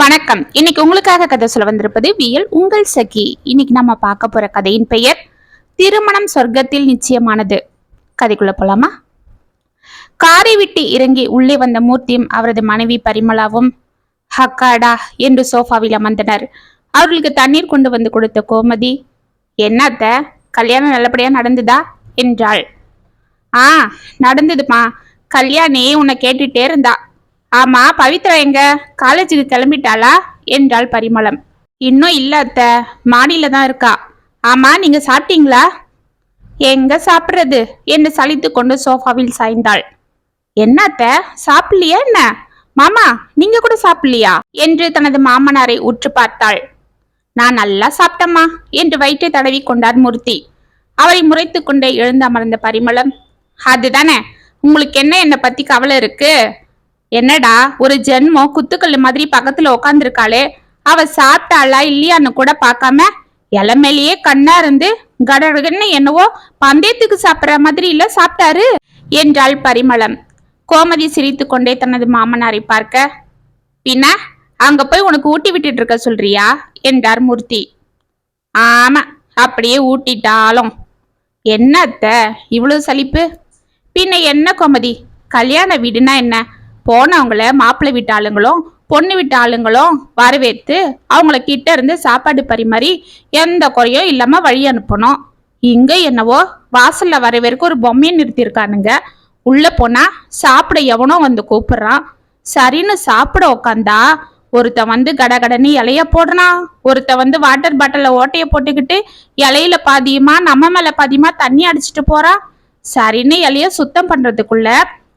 வணக்கம். இன்னைக்கு உங்களுக்காக கதை சொல்ல வந்திருப்பது வியல் உங்கள் சகி. இன்னைக்கு நம்ம பார்க்க போற கதையின் பெயர் திருமணம் சொர்க்கத்தில் நிச்சயமானது. கதைக்குள்ள போலாமா? காரை விட்டு இறங்கி உள்ளே வந்த மூர்த்தியும் அவரது மனைவி பரிமளாவும் ஹக்காடா என்று சோஃபாவில் அமர்ந்தனர். அவர்களுக்கு தண்ணீர் கொண்டு வந்து கொடுத்த கோமதி என்னத்த கல்யாணம் நல்லபடியா நடந்ததா? என்றாள். ஆ நடந்ததுமா. கல்யாணி உன்னை கேட்டுட்டே இருந்தா. ஆமா பவித்ரா எங்க? காலேஜுக்கு கிளம்பிட்டாளா? என்றாள் பரிமளம். இன்னும் இல்ல அத்த. மாடியில தான் இருக்கா. ஆமா நீங்க சாப்பிட்டீங்களா? எங்க சாப்பிட்றது? என்று சலித்து கொண்டு சோஃபாவில் சாய்ந்தாள். என்னத்த சாப்பிடலையா என்ன? மாமா நீங்க கூட சாப்பிடலையா? என்று தனது மாமனாரை உற்று பார்த்தாள். நான் நல்லா சாப்பிட்டம்மா என்று வயிற்றை தடவி கொண்டார் மூர்த்தி. அவரை முறைத்து கொண்டே எழுந்து அமர்ந்த பரிமளம். அதுதானே உங்களுக்கு என்ன என்னை பத்தி கவலை இருக்கு? என்னடா ஒரு ஜென்மம் குத்துக்கல்லு மாதிரி பக்கத்துல உக்காந்துருக்காளே அவ சாப்பிட்டாளா இல்லையான்னு கூட பார்க்காம இளமேலேயே கண்ணா இருந்து கடகன்னு என்னவோ பந்தயத்துக்கு சாப்பிட்ற மாதிரி இல்ல சாப்பிட்டாரு என்றாள் பரிமளம். கோமதி சிரித்து கொண்டே தனது மாமனாரை பார்க்க பின்ன அங்க போய் உனக்கு ஊட்டி விட்டுட்டு இருக்க சொல்றியா? என்றார் மூர்த்தி. ஆமா அப்படியே ஊட்டிட்டாலும். என்ன அத்தை இவ்வளவு சலிப்பு? பின்ன என்ன கோமதி கல்யாண வீடுனா என்ன? போனவங்கள மாப்பிள்ளை வீட்டு ஆளுங்களும் பொண்ணு வீட்டு ஆளுங்களும் வரவேற்று அவங்கள கிட்ட இருந்து சாப்பாடு பரிமாறி எந்த குறையும் இல்லாமல் வழி அனுப்பணும். இங்கே என்னவோ வாசல்ல வரவேற்க ஒரு பொம்மையை நிறுத்தியிருக்கானுங்க. உள்ளே போனால் சாப்பிட எவனோ வந்து கூப்பிட்றான். சரின்னு சாப்பிட உக்காந்தா ஒருத்த வந்து கடகடன்னு இலைய போடுறான். ஒருத்த வந்து வாட்டர் பாட்டில ஓட்டைய போட்டுக்கிட்டு இலையில பாதியுமா நம்ம மேல பாதியுமா தண்ணி அடிச்சிட்டு போறான். சரின்னு இலைய சுத்தம் பண்றதுக்குள்ள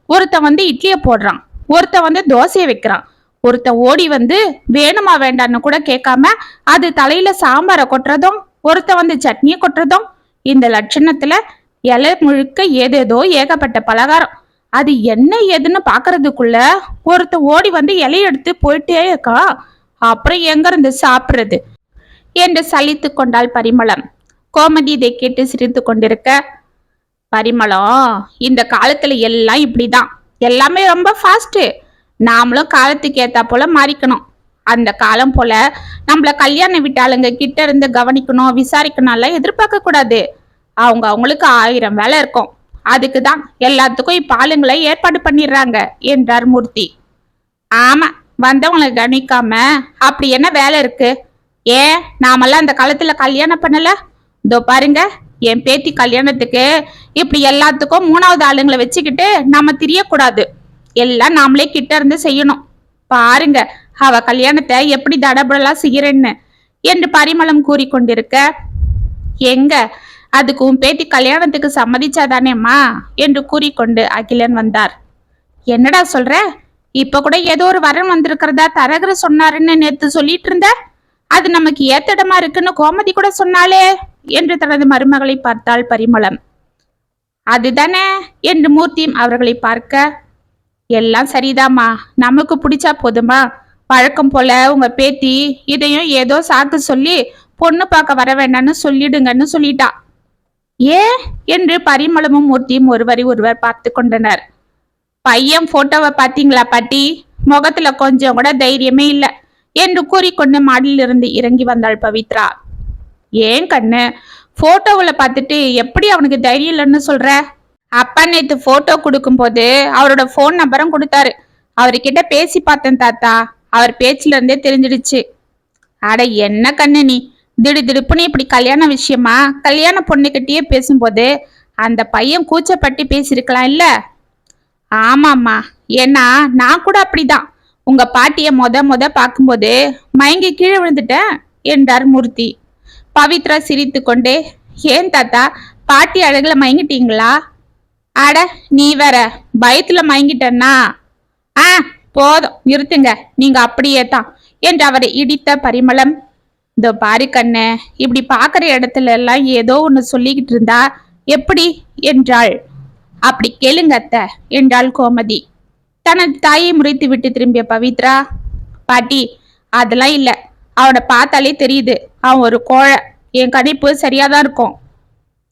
ஒருத்த வந்து இட்லிய போடுறான். ஒருத்த வந்து தோசையை வைக்கிறான். ஒருத்த ஓடி வந்து வேணுமா வேண்டான்னு கூட கேட்காம அது தலையில சாம்பாரை கொட்டுறதும் ஒருத்த வந்து சட்னியை கொட்டுறதும் இந்த லட்சணத்துல இலை முழுக்க ஏதேதோ ஏகப்பட்ட பலகாரம். அது என்ன ஏதுன்னு பாக்குறதுக்குள்ள ஒருத்த ஓடி வந்து இலைய எடுத்து போயிட்டே இருக்கா. அப்புறம் எங்க இருந்து சாப்பிடுறது? என்று சலித்து கொண்டாள் பரிமளம். கோமதி இதை கேட்டு சிரித்து கொண்டிருக்க பரிமளம் இந்த காலத்துல எல்லாம் இப்படிதான். எல்லாமே ரொம்ப ஃபாஸ்ட்டு நாமளும் காலத்துக்கு ஏற்றா போல மாறிக்கணும். அந்த காலம் போல நம்மள கல்யாண விட்டாளுங்க கிட்ட இருந்து கவனிக்கணும் விசாரிக்கணும்லாம் எதிர்பார்க்க கூடாது. அவங்க அவங்களுக்கு ஆயிரம் வேலை இருக்கும். அதுக்கு தான் எல்லாத்துக்கும் இப்போ ஆளுங்களை ஏற்பாடு பண்ணிடுறாங்க என்றார் மூர்த்தி. ஆமா வந்தவங்களை கவனிக்காம அப்படி என்ன வேலை இருக்கு? ஏன் நாமெல்லாம் அந்த காலத்துல கல்யாணம் பண்ணல? இதோ பாருங்க என் பேத்தி கல்யாணத்துக்கு இப்படி எல்லாத்துக்கும் மூணாவது ஆளுங்களை வச்சுக்கிட்டு நாம திரியக்கூடாது. எல்லாம் நாமளே கிட்ட இருந்து செய்யணும். பாருங்க அவ கல்யாணத்தை எப்படி தடபடலா செய்யறேன்னு. என்று பரிமளம் கூறிக்கொண்டிருக்க எங்க? அதுக்கு உன் பேத்தி கல்யாணத்துக்கு சம்மதிச்சாதானேம்மா? என்று கூறிக்கொண்டு அகிலன் வந்தார். என்னடா சொல்ற? இப்ப கூட ஏதோ ஒரு வரன் வந்திருக்கிறதா தரகர் சொன்னாருன்னு நேத்து சொல்லிட்டு இருந்த? அது நமக்கு ஏத்தடமா இருக்குன்னு கோமதி கூட சொன்னாலே என்று தனது மருமகளை பார்த்தாள் பரிமளம். அதுதானே? என்று மூர்த்தியும் அவர்களை பார்க்க. எல்லாம் சரிதாம்மா. நமக்கு பிடிச்சா போதுமா வழக்கம் போல உங்க பேத்தி இதையும் ஏதோ சாக்கு சொல்லி பொண்ணு பார்க்க வர வேண்டாம்னு சொல்லிடுங்கன்னு சொல்லிட்டா. ஏ? என்று பரிமளமும் மூர்த்தியும் ஒருவரை ஒருவர் பார்த்து கொண்டனர். பையன் போட்டோவை பார்த்தீங்களா பாட்டி? முகத்துல கொஞ்சம் கூட தைரியமே இல்லை. என்று கூறிக்கொண்டு மாடியிலிருந்து இறங்கி வந்தாள் பவித்ரா. ஏன் கண்ணு? போட்டோவில் பார்த்துட்டு எப்படி அவனுக்கு தைரியம் இல்லைன்னு சொல்கிற அப்பா நேற்று ஃபோட்டோ கொடுக்கும்போது அவரோட ஃபோன் நம்பரும் கொடுத்தாரு. அவர்கிட்ட பேசி பார்த்தேன் தாத்தா. அவர் பேச்சிலேருந்தே தெரிஞ்சிடுச்சு. அட என்ன கண்ணு நீ? திடு திடுப்புன்னு இப்படி கல்யாண விஷயமா? கல்யாண பொண்ணுக்கிட்டேயே பேசும்போது அந்த பையன் கூச்சப்பட்டு பேசியிருக்கலாம் இல்லை? ஆமாம்மா. ஏன்னா நான் கூட அப்படிதான். உங்க பாட்டியை மொத மொத பார்க்கும்போது மயங்கி கீழே விழுந்துட்டேன் என்றார் மூர்த்தி. பவித்ரா சிரித்து கொண்டே ஏன் தாத்தா பாட்டி அழகுல மயங்கிட்டீங்களா? அட நீ வேற பயத்துல மயங்கிட்டேன்னா? ஆ போதும் நிறுத்துங்க நீங்க அப்படியே தான் என்று அவரை இடித்த பரிமளம். இதோ பாரு கண்ணு இப்படி பார்க்குற இடத்துல எல்லாம் ஏதோ ஒன்று சொல்லிக்கிட்டு இருந்தா எப்படி? என்றாள். அப்படி கேளுங்க அத்தை என்றாள் கோமதி. தனது தாயை முறைத்து விட்டு திரும்பிய பவித்ரா பாட்டி அதெல்லாம் இல்லை அவனை பார்த்தாலே தெரியுது. அவன் ஒரு கோழை. என் கணிப்பு சரியாதான் இருக்கும்.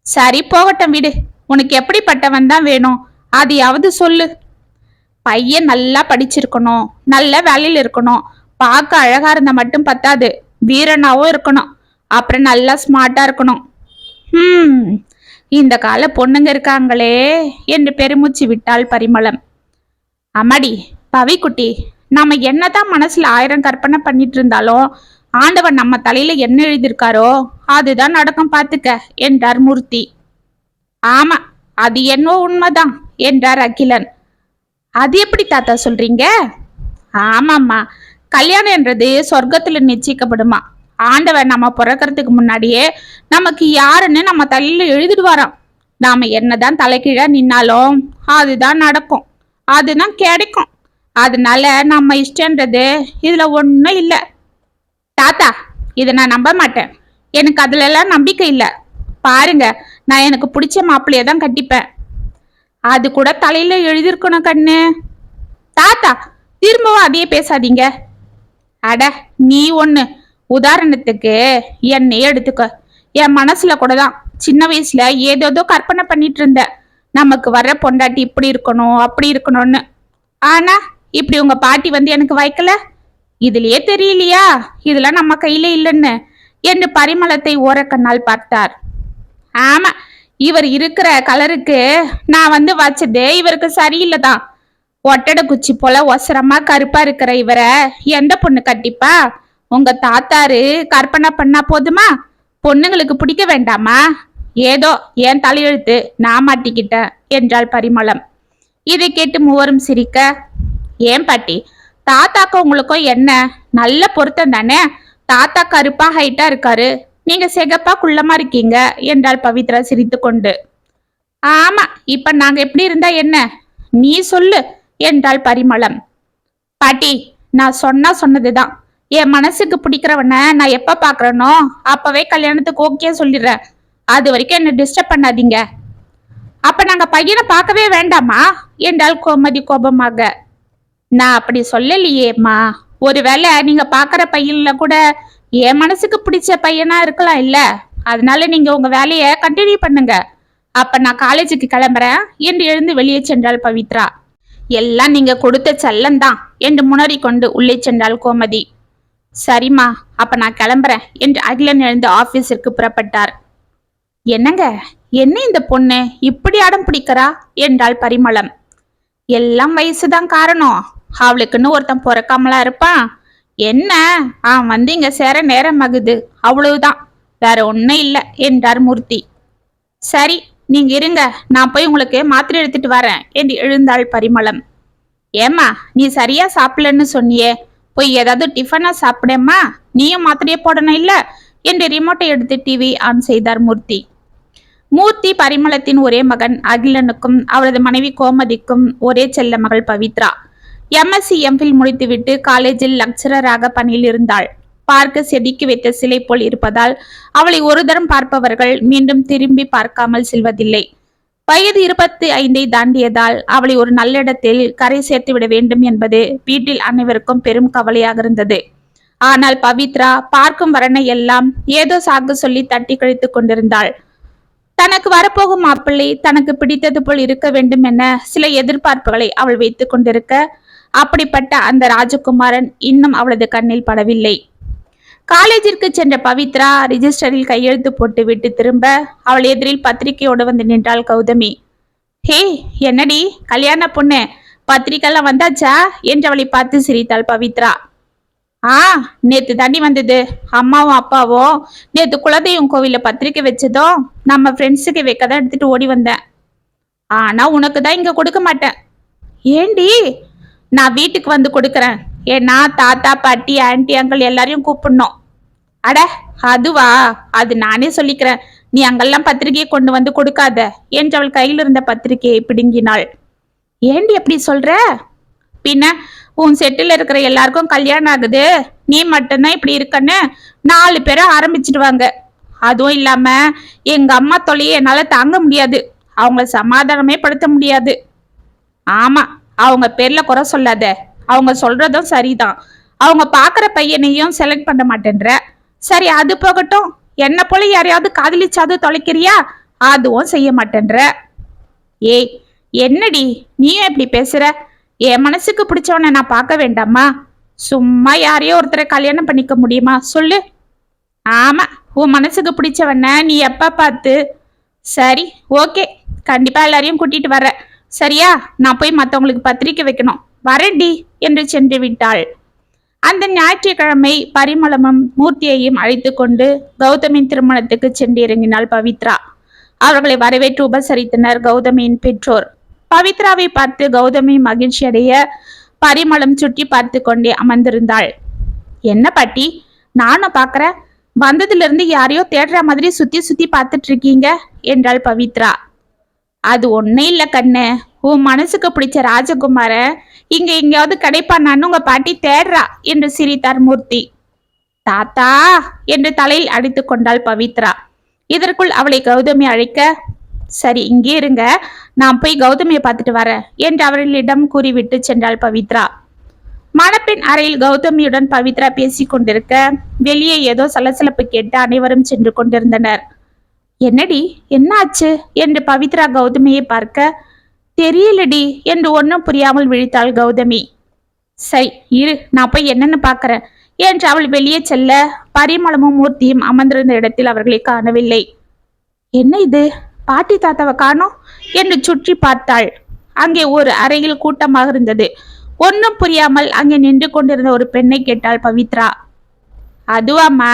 சரி போகட்டும் விடு. உனக்கு எப்படிப்பட்டவன் தான் வேணும்? அதையாவது சொல்லு. பையன் நல்லா படிச்சிருக்கணும். நல்ல வேலையில் இருக்கணும். பார்க்க அழகா இருந்தா மட்டும் பத்தாது. வீரனாவும் இருக்கணும். அப்புறம் நல்லா ஸ்மார்ட்டா இருக்கணும். ஹம் இந்த கால பொண்ணுங்க இருக்காங்களே என்று பெருமூச்சு விட்டாள் பரிமளம். அம்மாடி பவிக்குட்டி நம்ம என்னதான் மனசுல ஆயிரம் கற்பனை பண்ணிட்டு இருந்தாலும் ஆண்டவன் நம்ம தலையில என்ன எழுதியிருக்காரோ அதுதான் நடக்கும் பாத்துக்க என்றார் மூர்த்தி. ஆமா அது என்னவோ உண்மைதான் என்றார் அகிலன். அது எப்படி தாத்தா சொல்றீங்க? ஆமாம்மா கல்யாணம் என்றது சொர்க்கத்துல நிச்சயிக்கப்படுமா? ஆண்டவன் நம்ம பிறக்கறதுக்கு முன்னாடியே நமக்கு யாருன்னு நம்ம தலையில எழுதிடுவாராம். நாம என்னதான் தலைகீழா நின்னாலும் அதுதான் நடக்கும். அதுதான் கிடைக்கும். அதனால நம்ம இஷ்டன்றது இதுல ஒன்றும் இல்லை. தாத்தா இதை நான் நம்ப மாட்டேன். எனக்கு அதுலலாம் நம்பிக்கை இல்லை. பாருங்க நான் எனக்கு பிடிச்ச மாப்பிள்ளைய தான் கட்டிப்பேன் அது கூட தலையில எழுதியிருக்கணும் கண்ணு. தாத்தா திரும்பவும் அதையே பேசாதீங்க. அட நீ ஒண்ணு. உதாரணத்துக்கு என்னையே எடுத்துக்க. என் மனசுல கூட தான். சின்ன வயசுல ஏதேதோ கற்பனை பண்ணிட்டு இருந்த நமக்கு வர்ற பொண்டாட்டி இப்படி இருக்கணும் அப்படி இருக்கணும்னு. ஆனா இப்படி உங்க பாட்டி வந்து எனக்கு வைக்கல? இதுலயே தெரியலையா? இதெல்லாம் நம்ம கையில இல்லைன்னு. என்று பரிமளத்தை ஓரக்கண்ணால் பார்த்தார். ஆமா இவர் இருக்கிற கலருக்கு நான் வந்து வச்சது இவருக்கு சரியில்லை தான் ஒட்டடை குச்சி போல ஒசரமா கருப்பா இருக்கிற இவரை எந்த பொண்ணு கட்டிப்பா உங்க தாத்தாரு கற்பனை பண்ணா போதுமா? பொண்ணுங்களுக்கு பிடிக்க வேண்டாமா? ஏதோ என் தலையெழுத்து நான் மாட்டிக்கிட்டேன் என்றாள் பரிமளம். இதை கேட்டு மூவரும் சிரிக்க ஏன் பாட்டி? தாத்தாக்கும் உங்களுக்கும் என்ன? நல்ல பொருத்தம் தானே? தாத்தா கருப்பா ஹைட்டா இருக்காரு. நீங்க செகப்பா குள்ளமா இருக்கீங்க என்றாள் பவித்ரா சிரித்துக்கொண்டு. ஆமா இப்ப நாங்க எப்படி இருந்தா என்ன? நீ சொல்லு என்றாள் பரிமளம். பாட்டி நான் சொன்னா சொன்னதுதான். என் மனசுக்கு பிடிக்கிறவன நான் எப்ப பாக்குறேனோ அப்பவே கல்யாணத்துக்கு ஓகே சொல்லிடுறேன். அது வரைக்கும் என்ன டிஸ்டர்ப் பண்ணாதீங்க. அப்ப நாங்க பையனை பார்க்கவே வேண்டாமா? என்றாள் கோமதி கோபமாக. நான் அப்படி சொல்லலையேம்மா. ஒருவேளை நீங்க பாக்குற பையன்ல கூட என் மனசுக்கு பிடிச்ச பையனா இருக்கலாம் இல்ல. அதனால நீங்க உங்க வேலைய கண்டினியூ பண்ணுங்க. அப்ப நான் காலேஜுக்கு கிளம்புறேன். என்று எழுந்து வெளியே சென்றாள் பவித்ரா. எல்லாம் நீங்க கொடுத்த செல்லந்தான் என்று முனறி கொண்டு உள்ளே சென்றாள் கோமதி. சரிம்மா அப்ப நான் கிளம்புறேன் என்று அகிலன் எழுந்து ஆபீஸிற்கு புறப்பட்டார். என்னங்க? என்ன இந்த பொண்ணு? இப்படி அடம் பிடிக்கிறா? என்றாள் பரிமளம். எல்லாம் வயசுதான் காரணம். அவளுக்குன்னு ஒருத்தன் பிறக்காமலா இருப்பான்? என்ன? ஆ வந்து இங்க சேர நேரம் ஆகுது அவ்வளவுதான். வேற ஒன்றும் இல்லை என்றார் மூர்த்தி. சரி நீங்க இருங்க. நான் போய் உங்களுக்கு மாத்திரை எடுத்துட்டு வரேன் என்று எழுந்தாள் பரிமளம். ஏம்மா நீ சரியா சாப்பிடலன்னு சொன்னியே. போய் ஏதாவது டிஃபனா சாப்பிடேம்மா? நீயும் மாத்திரையே போடணும் இல்ல? என்று ரிமோட்டை எடுத்து டிவி ஆன் செய்தார் மூர்த்தி. மூர்த்தி பரிமளத்தின் ஒரே மகன் அகிலனுக்கும் அவரது மனைவி கோமதிக்கும் ஒரே செல்ல மகள் பவித்ரா. எம்எஸ்சி எம்பில் முடித்துவிட்டு காலேஜில் லெக்சரராக பணியில் இருந்தாள் பார்க்க செதுக்கி வைத்த சிலை போல் இருப்பதால் அவளை ஒரு தரம் பார்ப்பவர்கள் மீண்டும் திரும்பி பார்க்காமல் செல்வதில்லை. வயது இருபத்தி ஐந்தை தாண்டியதால் அவளை ஒரு நல்லிடத்தில் கரை சேர்த்து விட வேண்டும் என்பது வீட்டில் அனைவருக்கும் பெரும் கவலையாக இருந்தது. ஆனால் பவித்ரா பார்க்கும் வரனை எல்லாம் ஏதோ சாக்கு சொல்லி தட்டி கழித்துக் கொண்டிருந்தாள். தனக்கு வரப்போகும் மாப்பிள்ளை தனக்கு பிடித்தது போல் இருக்க வேண்டும் என சில எதிர்பார்ப்புகளை அவள் வைத்துக் கொண்டிருக்க அப்படிப்பட்ட அந்த ராஜகுமாரன் இன்னும் அவளது கண்ணில் படவில்லை. காலேஜிற்கு சென்ற பவித்ரா ரிஜிஸ்டரில் கையெழுத்து போட்டு விட்டு திரும்ப அவள் எதிரில் பத்திரிகையோடு வந்து நின்றாள் கௌதமி. ஹே என்னடி? கல்யாண பொண்ணு. பத்திரிக்கைலாம் வந்தாச்சா? என்று அவளை பார்த்து சிரித்தாள் பவித்ரா. ஆ நேத்து தண்ணி வந்தது. அம்மாவும் அப்பாவும் நேத்து குலதெய்வம் கோவில பத்திரிக்கை வச்சதும் நம்ம ஃப்ரெண்ட்ஸுக்கு வைக்க தான் எடுத்துட்டு ஓடி வந்தேன். ஆனா உனக்கு தான் இங்க கொடுக்க மாட்டேன். ஏண்டி? நான் வீட்டுக்கு வந்து கொடுக்குறேன். ஏன்னா தாத்தா பாட்டி ஆன்டி அங்கிள் எல்லாரையும் கூப்பிடணும். அட அதுவா? அது நானே சொல்லிக்கிறேன். நீ அங்கெல்லாம் பத்திரிகையை கொண்டு வந்து கொடுக்காத. என்று அவள் கையில் இருந்த பத்திரிகையை பிடுங்கினாள்? ஏண்டி அப்படி சொல்ற? பின்ன உன் செட்டில் இருக்கிற எல்லாருக்கும் கல்யாணம் ஆகுது. நீ மட்டும்தான் இப்படி இருக்கன்னு நாலு பேரை ஆரம்பிச்சிடுவாங்க. அதுவும் இல்லாம எங்க அம்மா தொலையை என்னால தாங்க முடியாது. அவங்கள சமாதானமே படுத்த முடியாது. ஆமா அவங்க பேர்ல குறை சொல்லாத. அவங்க சொல்றதும் சரிதான். அவங்க பாக்குற பையனையும் செலக்ட் பண்ண மாட்டேன்ற. சரி அது போகட்டும். என்ன போல யாரையாவது காதலிச்சாவது தொலைக்கிறியா? அதுவும் செய்ய மாட்டேன்ற. ஏய் என்னடி? நீயும் எப்படி பேசுற? என் மனசுக்கு பிடிச்சவனை நான் பார்க்க வேண்டாமா? சும்மா யாரையோ ஒருத்தரை கல்யாணம் பண்ணிக்க முடியுமா? சொல்லு. ஆமா உன் மனசுக்கு பிடிச்சவன நீ எப்ப பார்த்து? சரி ஓகே. கண்டிப்பா எல்லாரையும் கூட்டிட்டு வர சரியா? நான் போய் மற்றவங்களுக்கு பத்திரிக்கை வைக்கணும். வரேன்டி என்று சென்று விட்டாள். அந்த ஞாயிற்றுக்கிழமை பரிமளமும் மூர்த்தியையும் அழைத்து கொண்டு கௌதமின் திருமணத்துக்கு சென்று இறங்கினாள் பவித்ரா. அவர்களை வரவேற்று உபசரித்தனர் கௌதமியின் பெற்றோர். பவித்ராவை பார்த்து கௌதமி மகிழ்ச்சி அடைய பரிமளம் சுற்றி பார்த்து கொண்டே அமர்ந்திருந்தாள். என்ன பாட்டி? நானும் பார்க்குறேன் வந்ததுல இருந்து யாரையோ தேடுற மாதிரி சுத்தி சுத்தி பார்த்துட்டு இருக்கீங்க? என்றாள் பவித்ரா. அது ஒன்றே இல்லை கண்ணு. உன் மனசுக்கு பிடிச்ச ராஜகுமார இங்க எங்கேயாவது கிடைப்பானான்னு உங்க பாட்டி தேடுறா என்று சிரித்தார் மூர்த்தி. தாத்தா என்று தலையில் அடித்து கொண்டாள் பவித்ரா. இதற்குள் அவளை கௌதமி அழைக்க சரி இங்கே இருங்க நான் போய் கௌதமியை பார்த்துட்டு வரேன் என்று அவர்களிடம் கூறிவிட்டு சென்றாள் பவித்ரா. மணப்பெண் அறையில் கௌதமியுடன் பவித்ரா பேசிக் கொண்டிருக்க வெளியே ஏதோ சலசலப்பு கேட்டு அனைவரும் சென்று கொண்டிருந்தனர். என்னடி என்னாச்சு? என்று பவித்ரா கௌதமியை பார்க்க தெரியலடி என்று ஒன்றும் புரியாமல் விழித்தாள் கௌதமி. சரி இரு நான் போய் என்னன்னு பார்க்கறேன் என்று அவள் வெளியே செல்ல பரிமளமும் மூர்த்தியும் அமர்ந்திருந்த இடத்தில் அவர்களை காணவில்லை. என்ன இது? பாட்டி தாத்தாவை காணோம்? என்று சுற்றி பார்த்தாள். அங்கே ஒரு அறையில் கூட்டமாக இருந்தது. ஒன்றும் புரியாமல் அங்கே நின்று கொண்டிருந்த ஒரு பெண்ணை கேட்டாள் பவித்ரா. அதுவாம்மா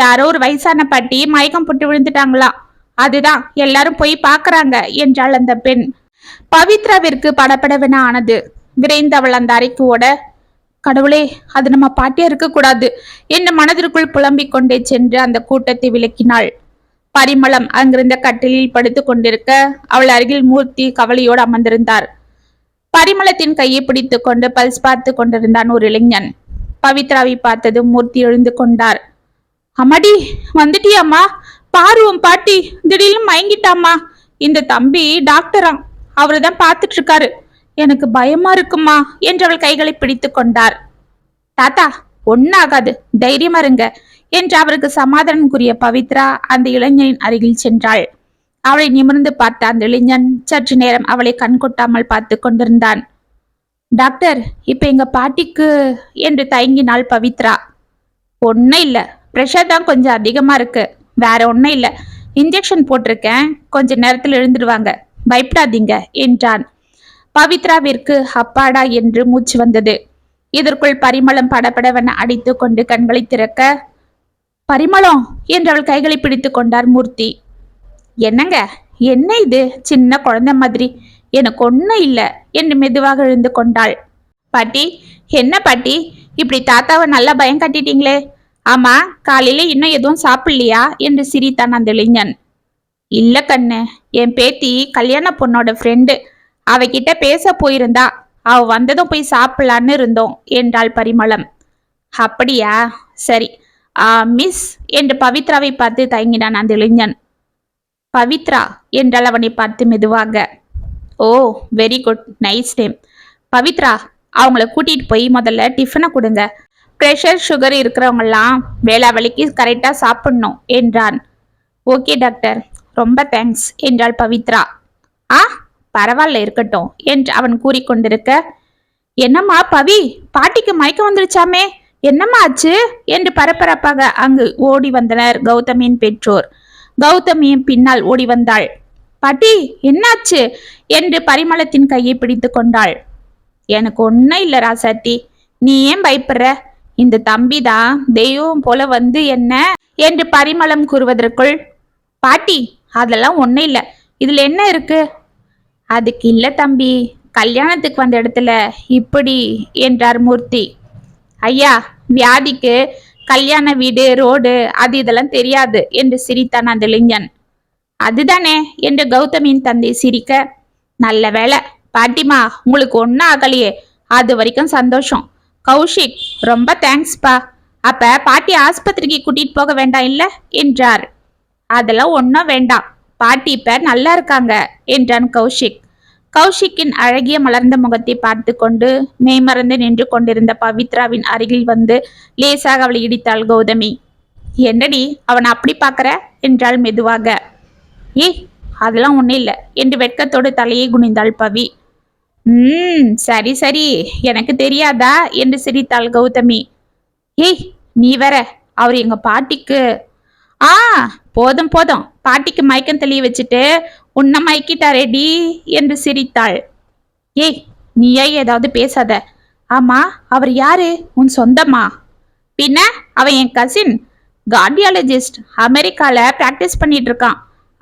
யாரோ ஒரு வயசான பாட்டி மயக்கம் போட்டு விழுந்துட்டாங்களாம் அதுதான் எல்லாரும் போய் பார்க்கறாங்க என்றாள் அந்த பெண். பவித்ராவிற்கு படப்படவென ஆனது விரைந்து அவள் அந்த அறைக்கு ஓட கடவுளே அது நம்ம பாட்டியா இருக்கக்கூடாது. என்று மனதிற்குள் புலம்பிக் கொண்டே சென்று அந்த கூட்டத்தை விளக்கினாள். பரிமளம் அங்கிருந்த கட்டிலில் படுத்து கொண்டிருக்க அவள் அருகில் மூர்த்தி கவலையோடு அமர்ந்திருந்தார். பரிமளத்தின் கையை பிடித்து கொண்டு பல்ஸ் பார்த்து கொண்டிருந்தான் ஒரு இளைஞன். பவித்ராவை பார்த்ததும் மூர்த்தி எழுந்து கொண்டார். அம்மாடி வந்துட்டியாமா பாருவோம் பாட்டி திடீர்னு மயங்கிட்டாம்மா. இந்த தம்பி டாக்டராம். அவரு தான் பார்த்துட்டு இருக்காரு எனக்கு பயமா இருக்குமா என்று அவள் கைகளை பிடித்து கொண்டார். தாத்தா ஒன்னாகாது தைரியமா இருங்க என்று அவருக்கு சமாதானம் கூறிய பவித்ரா அந்த இளைஞனின் அருகில் சென்றாள். அவளை நிமிர்ந்து பார்த்த அந்த இளைஞன் சற்று நேரம் அவளை கண்கொட்டாமல் பார்த்து கொண்டிருந்தான். டாக்டர் இப்போ எங்கள் பாட்டிக்கு என்று தயங்கினாள் பவித்ரா. ஒன்றும் இல்லை. ப்ரெஷர் தான் கொஞ்சம் அதிகமாக இருக்குது வேற ஒன்றும் இல்லை. இன்ஜெக்ஷன் போட்டிருக்கேன். கொஞ்ச நேரத்தில் எழுந்துடுவாங்க பயப்படாதீங்க என்றான். பவித்ராவிற்கு அப்பாடா என்று மூச்சு வந்தது. இதற்குள் பரிமளம் படபடவென அடித்து கொண்டு கண்களை திறக்க பரிமளம் என்று அவள் கைகளை பிடித்து கொண்டார் மூர்த்தி. என்னங்க? என்ன இது? சின்ன குழந்தை மாதிரி. எனக்கு ஒன்றும் இல்லை என்று மெதுவாக எழுந்து கொண்டாள். பாட்டி என்ன பாட்டி? இப்படி தாத்தாவை நல்லா பயம் கட்டிட்டீங்களே. ஆமா காலையில இன்னும் எதுவும் சாப்பிடலையா? என்று சிரித்தான் அந்த இளைஞன். இல்ல கண்ணு என் பேத்தி கல்யாண பொண்ணோட ஃப்ரெண்டு அவகிட்ட பேச போயிருந்தா அவ வந்ததும் போய் சாப்பிடலான்னு இருந்தோம் என்றாள் பரிமளம். அப்படியா? சரி. ஆ மிஸ் என்று பவித்ராவை பார்த்து தயங்கினான் அந்த இளைஞன். பவித்ரா என்றால் அவனை பார்த்து மெதுவாக. ஓ very good nice name Pavithra அவங்கள கூட்டிட்டு போய் முதல்ல டிஃபனை கொடுங்க. ப்ரெஷர் சுகர் இருக்கிறவங்கெல்லாம் வேளா வேலைக்கு கரெக்டாக சாப்பிடணும் என்றான். ஓகே டாக்டர் ரொம்ப தேங்க்ஸ் என்றாள் பவித்ரா. ஆ பரவாயில்ல இருக்கட்டும் என்று அவன் கூறிக்கொண்டிருக்க. என்னம்மா பவி பாட்டிக்கு மயக்கம் வந்துருச்சாமே? என்னம்மா ஆச்சு? என்று பரபரப்பாக அங்கு ஓடி வந்தனர் கௌதமியின் பெற்றோர். கௌதமியின் பின்னால் ஓடி வந்தாள். பாட்டி என்னாச்சு? என்று பரிமளத்தின் கையை பிடித்து கொண்டாள். எனக்கு ஒன்றும் இல்ல ராசாத்தி. நீ ஏன் பயப்படுற? இந்த தம்பி தான் தெய்வம் போல வந்து என்ன? என்று பரிமளம் கூறுவதற்குள் பாட்டி அதெல்லாம் ஒன்றும் இல்லை. இதில் என்ன இருக்கு? அதுக்கு இல்லை தம்பி. கல்யாணத்துக்கு வந்த இடத்துல இப்படி என்றார் மூர்த்தி. ஐயா வியாதிக்கு கல்யாண வீடு ரோடு அது இதெல்லாம் தெரியாது என்று சிரித்தான் அந்த இளைஞன் அதுதானே என்று கௌதமியின் தந்தை சிரிக்க. நல்ல வேலை பாட்டிமா உங்களுக்கு ஒன்றும் ஆகலையே. அது வரைக்கும் சந்தோஷம். கௌஷிக் ரொம்ப தேங்க்ஸ்ப்பா அப்ப பாட்டி ஆஸ்பத்திரிக்கு கூட்டிட்டு போக வேண்டாம் இல்ல? என்றார். அதெல்லாம் ஒன்றும் வேண்டாம். பாட்டி இப்ப நல்லா இருக்காங்க என்றான் கௌஷிக். கௌஷிக்கின் அழகிய மலர்ந்த முகத்தை பார்த்து கொண்டு மெய்மறந்து நின்று கொண்டிருந்த பவித்ராவின் அருகில் வந்து லேசாக அவளை இடித்தாள் கௌதமி. என்னடி அவன் அப்படி பார்க்கற? என்றாள் மெதுவாக. ஏய் அதெல்லாம் ஒன்றும் இல்லை. என்று வெட்கத்தோடு தலையை குனிந்தாள் பவி. ம் சரி சரி. எனக்கு தெரியாதா? என்று சிரித்தாள் கௌதமி. ஏய் நீ வர அவர் எங்க பாட்டிக்கு. ஆ போதும் போதும். பாட்டிக்கு மயக்கம் தெளிய வச்சுட்டு உன்னை மயக்கிட்டாரேடி என்று சிரித்தாள். ஏய் நீயே ஏதாவது பேசாத. ஆமா அவர் யாரு? உன் சொந்தமா? பின்ன அவன் என் கசின் கார்டியாலஜிஸ்ட் அமெரிக்கால பிராக்டிஸ் பண்ணிட்டு இருக்கான்.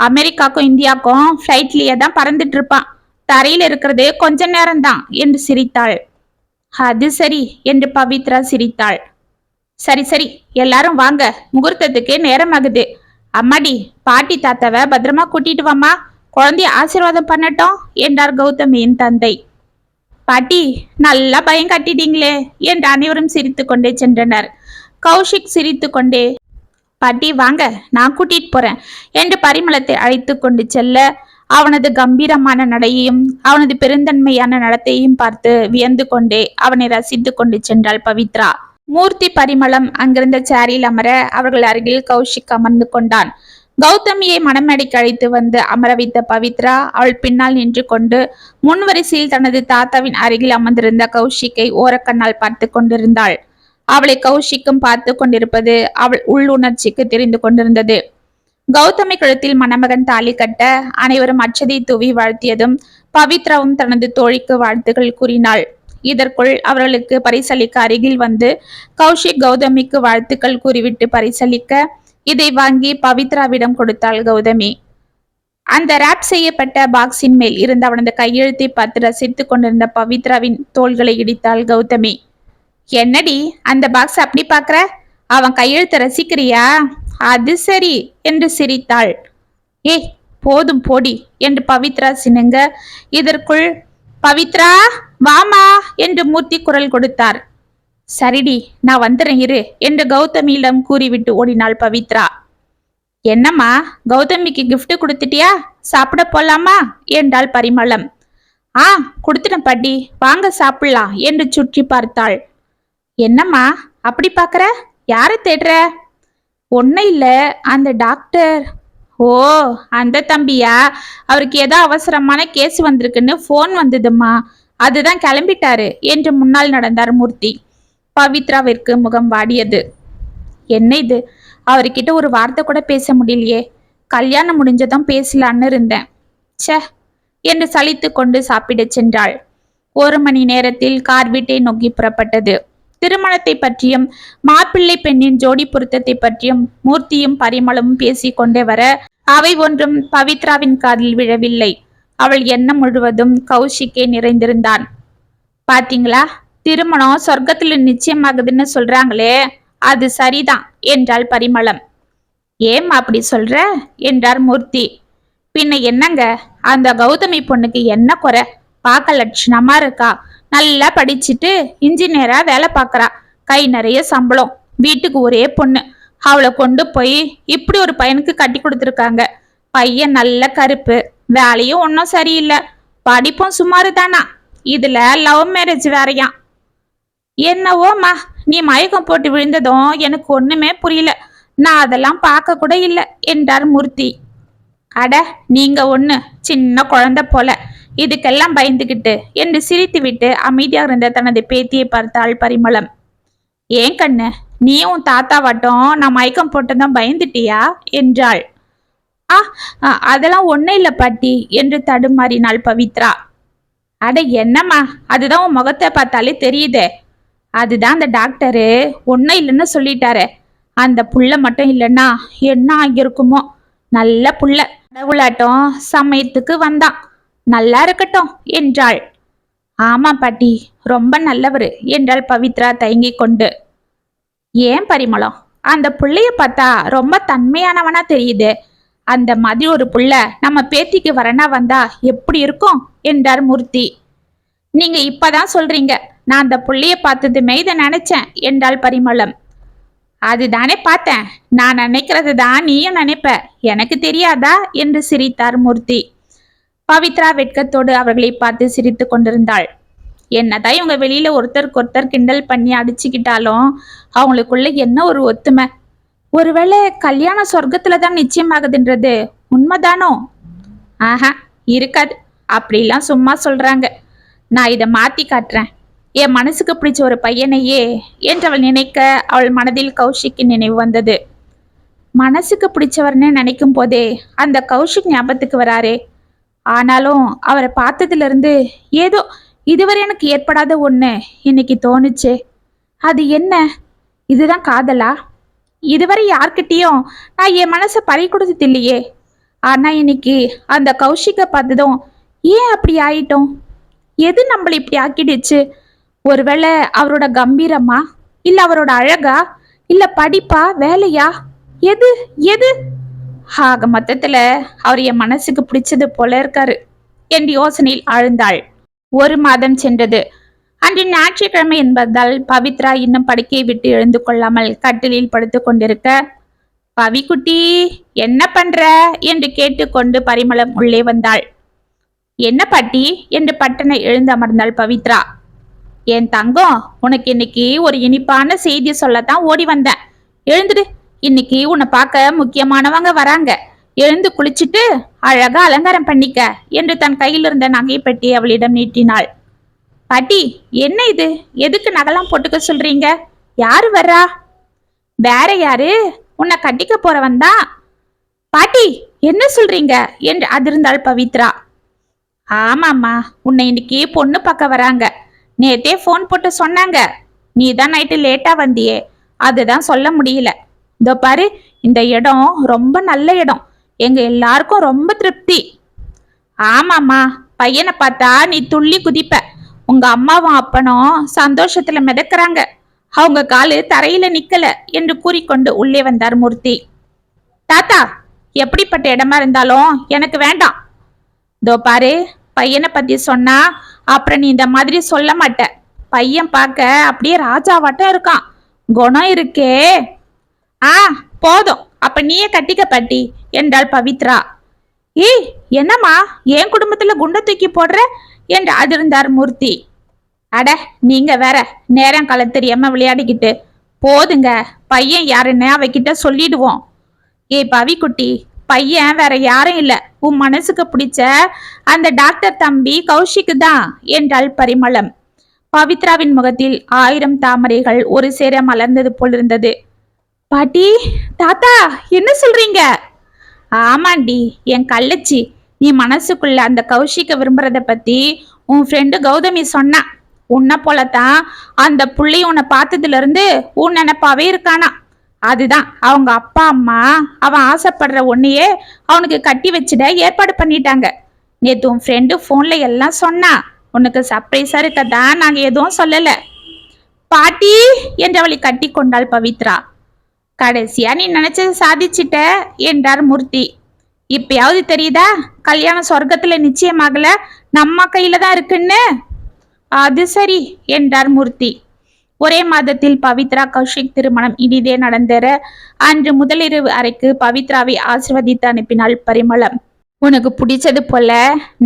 அமெரிக்காக்கும் இந்தியாவுக்கும் ஃப்ளைட்லயே தான் பறந்துட்டு இருப்பான். தரையில் இருக்கிறது கொஞ்ச நேரம்தான் என்று சிரித்தாள். அது சரி என்று பவித்ரா சிரித்தாள். சரி சரி எல்லாரும் வாங்க. முகூர்த்தத்துக்கு நேரமாகுது. அம்மாடி பாட்டி தாத்தாவை பத்திரமா கூட்டிட்டு வாம்மா. குழந்தைய ஆசீர்வாதம் பண்ணட்டும் என்றார் கௌதமியின் தந்தை. பாட்டி நல்லா பயம் கட்டிட்டீங்களே என்று அனைவரும் சிரித்து கொண்டே சென்றனர். கௌஷிக் சிரித்து கொண்டே பாட்டி வாங்க நான் கூட்டிட்டு போறேன் என்று பரிமளத்தை அழைத்து கொண்டு செல்ல அவனது கம்பீரமான நடையையும் அவனது பெருந்தன்மையான நடத்தையும் பார்த்து வியந்து கொண்டே அவனை ரசித்து கொண்டு சென்றாள் பவித்ரா. மூர்த்தி பரிமளம் அங்கிருந்த சேரில் அமர அவர்கள் அருகில் கௌஷிக் அமர்ந்து கொண்டான். கௌதமியை மணமேடைக்கு அழைத்து வந்து அமர வைத்த பவித்ரா அவள் பின்னால் நின்று கொண்டு முன்வரிசையில் தனது தாத்தாவின் அருகில் அமர்ந்திருந்த கௌஷிக்கை ஓரக்கண்ணால் பார்த்து கொண்டிருந்தாள். அவளை கௌஷிக்கும் பார்த்து கொண்டிருப்பது அவள் உள்ளுணர்ச்சிக்கு தெரிந்து கொண்டிருந்தது. கௌதமி கழுத்தில் மணமகன் தாலி கட்ட அனைவரும் அச்சதை தூவி வாழ்த்தியதும் பவித்ராவும் தனது தோழிக்கு வாழ்த்துகள் கூறினாள். இதற்குள் அவர்களுக்கு பரிசளிக்க அருகில் வந்து கௌஷிக் கௌதமிக்கு வாழ்த்துக்கள் கூறிவிட்டு பரிசளிக்க இதை வாங்கி பவித்ராவிடம் கொடுத்தாள் கௌதமி. அந்த ரேப் செய்யப்பட்ட பாக்ஸின் மேல் இருந்த அவனது கையெழுத்தை பார்த்து ரசித்துக் கொண்டிருந்த பவித்ராவின் தோள்களை இடித்தாள் கௌதமி. என்னடி அந்த பாக்ஸ் அப்படி பார்க்குற அவன் கையெழுத்த ரசிக்கிறியா? அது சரி என்று சிரித்தாள். ஏய் போதும் போடி என்று பவித்ரா சினுங்க. இதற்குள் பவித்ரா வாமா என்று மூர்த்தி குரல் கொடுத்தார். சரிடி நான் வந்துடுறேன் இரு என்று கௌதமியிடம் கூறிவிட்டு ஓடினாள் பவித்ரா. என்னம்மா கௌதமிக்கு கிஃப்ட் கொடுத்துட்டியா? சாப்பிட போலாமா? என்றாள் பரிமளம். ஆ கொடுத்துட்டேன் பாட்டி. வாங்க சாப்பிடலாம் என்று சுற்றி பார்த்தாள். என்னம்மா அப்படி பார்க்குற யாரை தேடுற? ஒன்றும் இல்லை அந்த டாக்டர். ஓ அந்த தம்பியா? அவருக்கு ஏதோ அவசரமான கேஸ் வந்திருக்குன்னு ஃபோன் வந்ததும்மா. அதுதான் கிளம்பிட்டாரு என்று முன்னால் நடந்தார் மூர்த்தி. பவித்ராவிற்கு முகம் வாடியது. என்ன இது? அவர்கிட்ட ஒரு வார்த்தை கூட பேச முடியலையே. கல்யாணம் முடிஞ்சதும் பேசலான்னு இருந்தேன். சே என்று சலித்து கொண்டு சாப்பிடச் சென்றாள். ஒரு மணி நேரத்தில் கார் வீட்டை நோக்கி புறப்பட்டது. திருமணத்தை பற்றியும் மாப்பிள்ளை பெண்ணின் ஜோடி பொருத்தத்தை பற்றியும் மூர்த்தியும் பரிமளமும் பேசிக் கொண்டே வர அவை ஒன்றும் பவித்ராவின் காதில் விழவில்லை. அவள் எண்ணம் முழுவதும் கௌஷிக்கே நிறைந்திருந்தான். பாத்தீங்களா? திருமணம் சொர்க்கத்துல நிச்சயமாகுதுன்னு சொல்றாங்களே அது சரிதான் என்றாள் பரிமளம். ஏம் அப்படி சொல்ற? என்றார் மூர்த்தி. பின்ன என்னங்க? அந்த கௌதமி பொண்ணுக்கு என்ன குறை? பார்க்க லட்சணமா இருக்கா? நல்லா படிச்சுட்டு இன்ஜினியரா வேலை பார்க்கறா. கை நிறைய சம்பளம். வீட்டுக்கு ஒரே பொண்ணு. அவளை கொண்டு போய் இப்படி ஒரு பையனுக்கு கட்டி கொடுத்துருக்காங்க. பையன் நல்ல கருப்பு. வேலையும் ஒன்றும் சரியில்லை. படிப்பும் சுமாரு தானா இதுல லவ் மேரேஜ் வேறையாம் என்னவோம்மா நீ மயக்கம் போட்டு விழுந்ததும் எனக்கு ஒண்ணுமே புரியல. நான் அதெல்லாம் பார்க்க கூட இல்லை என்றார் மூர்த்தி. அட நீங்க ஒண்ணு சின்ன குழந்தை போல. இதுக்கெல்லாம் பயந்துகிட்டு என்று சிரித்துவிட்டு அமைதியாக இருந்த தனது பேத்தியை பார்த்தாள் பரிமளம். ஏன் கண்ணு? நீ உன் தாத்தா வட்டம் நான் மயக்கம் போட்டதும் பயந்துட்டியா? என்றாள். ஆ அதெல்லாம் ஒன்றும் இல்லை பாட்டி என்று தடுமாறினாள் பவித்ரா. அட என்னம்மா அதுதான் உன் முகத்தை பார்த்தாலே தெரியுதே. அதுதான் அந்த டாக்டரு. ஒன்றும் இல்லைன்னு சொல்லிட்டாரு. அந்த புள்ள மட்டும் இல்லைன்னா என்ன ஆகியிருக்குமோ. நல்ல புள்ள. கடவுளாட்டம் சமயத்துக்கு வந்தான். நல்லா இருக்கட்டும் என்றாள். ஆமா பாட்டி ரொம்ப நல்லவர் என்றாள் பவித்ரா தயங்கிக் கொண்டு. ஏன் பரிமளம்? அந்த புள்ளைய பார்த்தா ரொம்ப தன்மையானவனா தெரியுது. அந்த மாதிரி ஒரு புள்ள நம்ம பேத்திக்கு வரனா வந்தா எப்படி இருக்கும்? என்றார் மூர்த்தி. நீங்க இப்பதான் சொல்றீங்க நான் அந்த புள்ளைய பார்த்ததுமே இதை நினைச்சேன் என்றாள் பரிமளம். அதுதானே பார்த்தேன் நான் நினைக்கிறது தான் நீயும் நினைப்ப எனக்கு தெரியாதா? என்று சிரித்தார் மூர்த்தி. பவித்ரா வெட்கத்தோடு அவர்களை பார்த்து சிரித்து கொண்டிருந்தாள். என்னதான் இவங்க வெளியில ஒருத்தருக்கு ஒருத்தர் கிண்டல் பண்ணி அடிச்சுக்கிட்டாலும் அவங்களுக்குள்ள என்ன ஒரு ஒத்துமை? ஒருவேளை கல்யாணம் சொர்க்கத்துல தான் நிச்சயமாகுதுன்றது உண்மைதானோ? ஆஹா இருக்காது. அப்படிலாம் சும்மா சொல்றாங்க. நான் இதை மாத்தி காட்டுறேன். என் மனசுக்கு பிடிச்ச ஒரு பையனையே என்று அவள் நினைக்க அவள் மனதில் கௌஷிக்கு நினைவு வந்தது. மனசுக்கு பிடிச்சவர்னு நினைக்கும் போதே அந்த கௌஷிக் ஞாபகத்துக்கு வராரே. ஆனாலும் அவரை பார்த்ததுல இருந்து ஏதோ இதுவரை எனக்கு ஏற்படாத ஒன்று இன்னைக்கு தோணுச்சே. அது என்ன? இதுதான் காதலா? இதுவரை யார்கிட்டயும் நான் என் மனசை பறி கொடுத்தது இல்லையே ஆனா இன்னைக்கு அந்த கௌஷிகை பார்த்ததும் ஏன் அப்படி ஆயிட்டோம்? எது நம்மளை இப்படி ஆக்கிடுச்சு? ஒருவேளை அவரோட கம்பீரமா? இல்ல அவரோட அழகா? இல்ல படிப்பா? வேலையா? எது? எது? ஆக மொத்தத்துல அவர் என் மனசுக்கு பிடிச்சது போல இருக்காரு. என் யோசனையில் ஆழ்ந்தாள். ஒரு மாதம் சென்றது. அன்று ஞாயிற்றுக்கிழமை என்பதால் பவித்ரா இன்னும் படுக்கையை விட்டு எழுந்து கொள்ளாமல் கட்டிலில் படுத்து கொண்டிருக்க பவிக்குட்டி என்ன பண்ற? என்று கேட்டுக்கொண்டு பரிமளம் உள்ளே வந்தாள். என்ன பாட்டி? என்று பட்டனை எழுந்து அமர்ந்தாள் பவித்ரா. என் தங்கம் உனக்கு இன்னைக்கு ஒரு இனிப்பான செய்தி சொல்லத்தான் ஓடி வந்தேன். எழுந்துடு. இன்னைக்கு உன்னை பார்க்க முக்கியமானவங்க வராங்க. எழுந்து குளிச்சிட்டு அழகா அலங்காரம் பண்ணிக்க என்று தன் கையில் இருந்த நகை பெட்டி அவளிடம் நீட்டினாள். பாட்டி என்ன இது? எதுக்கு நகலாம் போட்டுக்க சொல்றீங்க? யாரு வர்றா? வேற யாரு? உன்னை கட்டிக்க போறவன் தான். பாட்டி என்ன சொல்றீங்க? என்று அதிர்ந்தாள் பவித்ரா. ஆமாம்மா உன்னை இன்னைக்கு பொண்ணு பார்க்க வராங்க. நேத்தே ஃபோன் போட்டு சொன்னாங்க. நீ தான் நைட்டு லேட்டா வந்தியே. அதுதான் சொல்ல முடியல. இதோ பாரு இந்த இடம் ரொம்ப நல்ல இடம். எங்க எல்லாருக்கும் ரொம்ப திருப்தி. ஆமாம்மா பையனை பார்த்தா நீ துள்ளி குதிப்ப. உங்க அம்மாவும் அப்பனும் சந்தோஷத்துல மிதக்கிறாங்க. அவங்க காலு தரையில நிக்கல என்று கூறிக்கொண்டு உள்ளே வந்தார் மூர்த்தி. தாத்தா எப்படிப்பட்ட இடமா இருந்தாலும் எனக்கு வேண்டாம். இதோ பாரு பையனை பத்தி சொன்னா அப்புறம் நீ இந்த மாதிரி சொல்ல மாட்ட. பையன் பார்க்க அப்படியே ராஜாவாட்டம் இருக்கான். குணம் இருக்கே. ஆ போதும். அப்ப நீயே கட்டிக்க பாட்டி என்றாள் பவித்ரா. ஏய் என்னம்மா என் குடும்பத்துல குண்டை தூக்கி போடுற? என்று அதிர்ந்தார் மூர்த்தி. அட நீங்க வேற நேரம் கால தெரியாம விளையாடிக்கிட்டு. போதுங்க பையன் யாருன்னு அவகிட்ட சொல்லிடுவோம். ஏய் பவிக்குட்டி பையன் வேற யாரும் இல்ல. உன் மனசுக்கு பிடிச்ச அந்த டாக்டர் தம்பி கௌஷிக்கு தான் என்றாள் பரிமளம். பவித்ராவின் முகத்தில் ஆயிரம் தாமரைகள் ஒரு சேர மலர்ந்தது போல் இருந்தது. பாட்டி தாத்தா என்ன சொல்றீங்க? ஆமாண்டி என் கள்ளச்சி. நீ மனசுக்குள்ள அந்த கௌஷிக்க விரும்புறத பத்தி உன் ஃப்ரெண்டு கௌதமி சொன்னான் உன்னை போலத்தான் அந்த புள்ளை உன்னை பார்த்ததுல இருந்து உன் நினைப்பாவே இருக்கானா? அதுதான். அவங்க அப்பா அம்மா அவன் ஆசைப்படுற ஒன்னையே அவனுக்கு கட்டி வச்சிட ஏற்பாடு பண்ணிட்டாங்க. நேத்து உன் ஃப்ரெண்டு ஃபோன்ல எல்லாம் சொன்னா. உனக்கு சர்ப்ரைஸா இருக்கதான் நாங்க எதுவும் சொல்லல. பாட்டி என்றவளை கட்டி கொண்டாள் பவித்ரா. கடைசியா நீ நினைச்சதை சாதிச்சிட்ட என்றார் மூர்த்தி. இப்பயாவது தெரியுதா? கல்யாணம் சொர்க்கத்துல நிச்சயமாகல நம்ம கையில தான் இருக்குன்னு? அது சரி என்றார் மூர்த்தி. ஒரே மாதத்தில் பவித்ரா கௌஷிக் திருமணம் இனிதே நடந்தேற அன்று முதலிரவு அறைக்கு பவித்ராவை ஆசிர்வதித்து அனுப்பினாள் பரிமளம். உனக்கு பிடிச்சது போல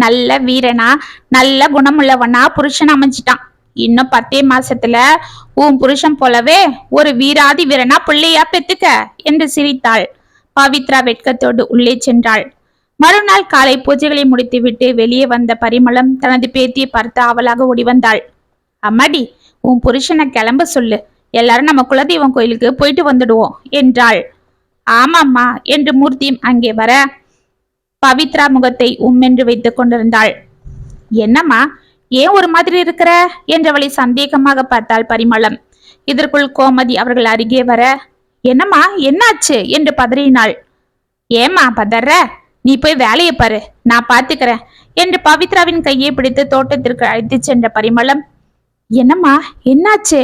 நல்ல வீரனா நல்ல குணமுள்ளவனா புருஷன் அமைஞ்சிட்டான். இன்னும் பத்தே மாசத்துல உன் புருஷன் போலவே ஒரு வீராதி வீரனா பிள்ளையா பெத்துக்க என்று சிரித்தாள். பவித்ரா வெட்கத்தோடு உள்ளே சென்றாள். மறுநாள் காலை பூஜைகளை முடித்துவிட்டு வெளியே வந்த பரிமளம் தனது பேத்தியை பார்த்து ஆவலாக ஓடி வந்தாள். அம்மாடி உன் புருஷனை கிளம்ப சொல்லு. எல்லாரும் நம்ம குலதெய்வம் கோயிலுக்கு போயிட்டு வந்துடுவோம் என்றாள். ஆமாம்மா என்று மூர்த்தியும் அங்கே வர பவித்ரா முகத்தை உம்மென்று வைத்துக் கொண்டிருந்தாள். என்னம்மா ஏன் ஒரு மாதிரி இருக்கிற? என்றவளை சந்தேகமாக பார்த்தாள் பரிமளம். இதற்குள் கோமதி அவர்கள் அருகே வர என்னம்மா என்னாச்சு? என்று பதறினாள். ஏம்மா பதற? நீ போய் வேலையை பாரு நான் பாத்துக்கிறேன் என்று பவித்ராவின் கையை பிடித்து தோட்டத்திற்கு அழைத்து சென்ற பரிமளம். என்னம்மா என்னாச்சு?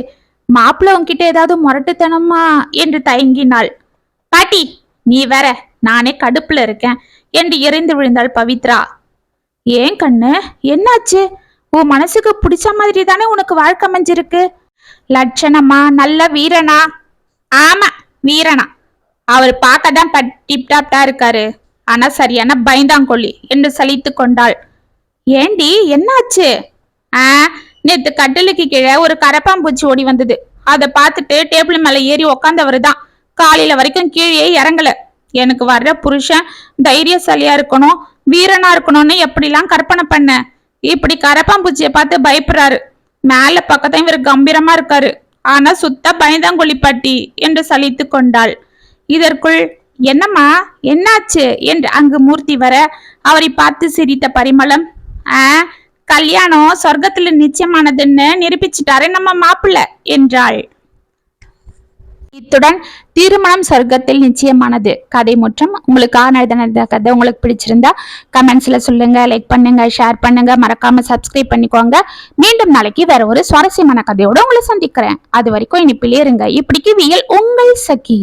மாப்பிள்ள உன்கிட்ட ஏதாவது முரட்டுத்தனமா? என்று தயங்கினாள். பாட்டி நீ வேற நானே கடுப்புல இருக்கேன் என்று எரிந்து விழுந்தாள் பவித்ரா. ஏன் கண்ணு? என்னாச்சு? உன் மனசுக்கு பிடிச்ச மாதிரி தானே உனக்கு வாழ்க்கை அமைஞ்சிருக்கு? லட்சணமா? நல்ல வீரனா? ஆமா வீரனா. அவர் பார்க்க தான் டிப்டாப்டா இருக்காரு. ஆனா சரியான பயந்தாங்கொல்லி என்று சலித்து கொண்டாள். ஏண்டி என்னாச்சு? ஆ நேத்து கட்டிலுக்கு கீழே ஒரு கரப்பாம்பூச்சி ஓடி வந்தது. அதை பார்த்துட்டு டேபிள் மேல ஏறி உக்காந்தவர் தான். காலையில வரைக்கும் கீழே இறங்கல. எனக்கு வர்ற புருஷன் தைரியசாலியா இருக்கணும் வீரனா இருக்கணும்னு எப்படிலாம் கற்பனை பண்ண? இப்படி கரப்பாம்பூச்சியை பார்த்து பயப்படுறாரு. மேல பக்கத்தையும் இவர் கம்பீரமா இருக்காரு. ஆனா சுத்த பயந்தாங்குழிப்பட்டி என்று சலித்து கொண்டாள். இதற்குள் என்னம்மா என்னாச்சு? என்று அங்கு மூர்த்தி வர அவரை பார்த்து சிரித்த பரிமளம். ஆ கல்யாணம் சொர்க்கத்துல நிச்சயமானதுன்னு நிரூபிச்சிட்டாரு நம்ம மாப்பிள்ள என்றாள். இத்துடன் திருமணம் சொர்க்கத்தில் நிச்சயமானது. கதை மற்றும் உங்களுக்கு ஆனந்த கதை உங்களுக்கு பிடிச்சிருந்தா கமெண்ட்ஸ்ல சொல்லுங்க லைக் பண்ணுங்க ஷேர் பண்ணுங்க. மறக்காம சப்ஸ்கிரைப் பண்ணிக்கோங்க. மீண்டும் நாளைக்கு வேற ஒரு சுவாரஸ்யமான கதையோட உங்களை சந்திக்கிறேன். அது வரைக்கும் இனிப்பிலே இருங்க. இப்படிக்கு வியல் உங்கள் சகி.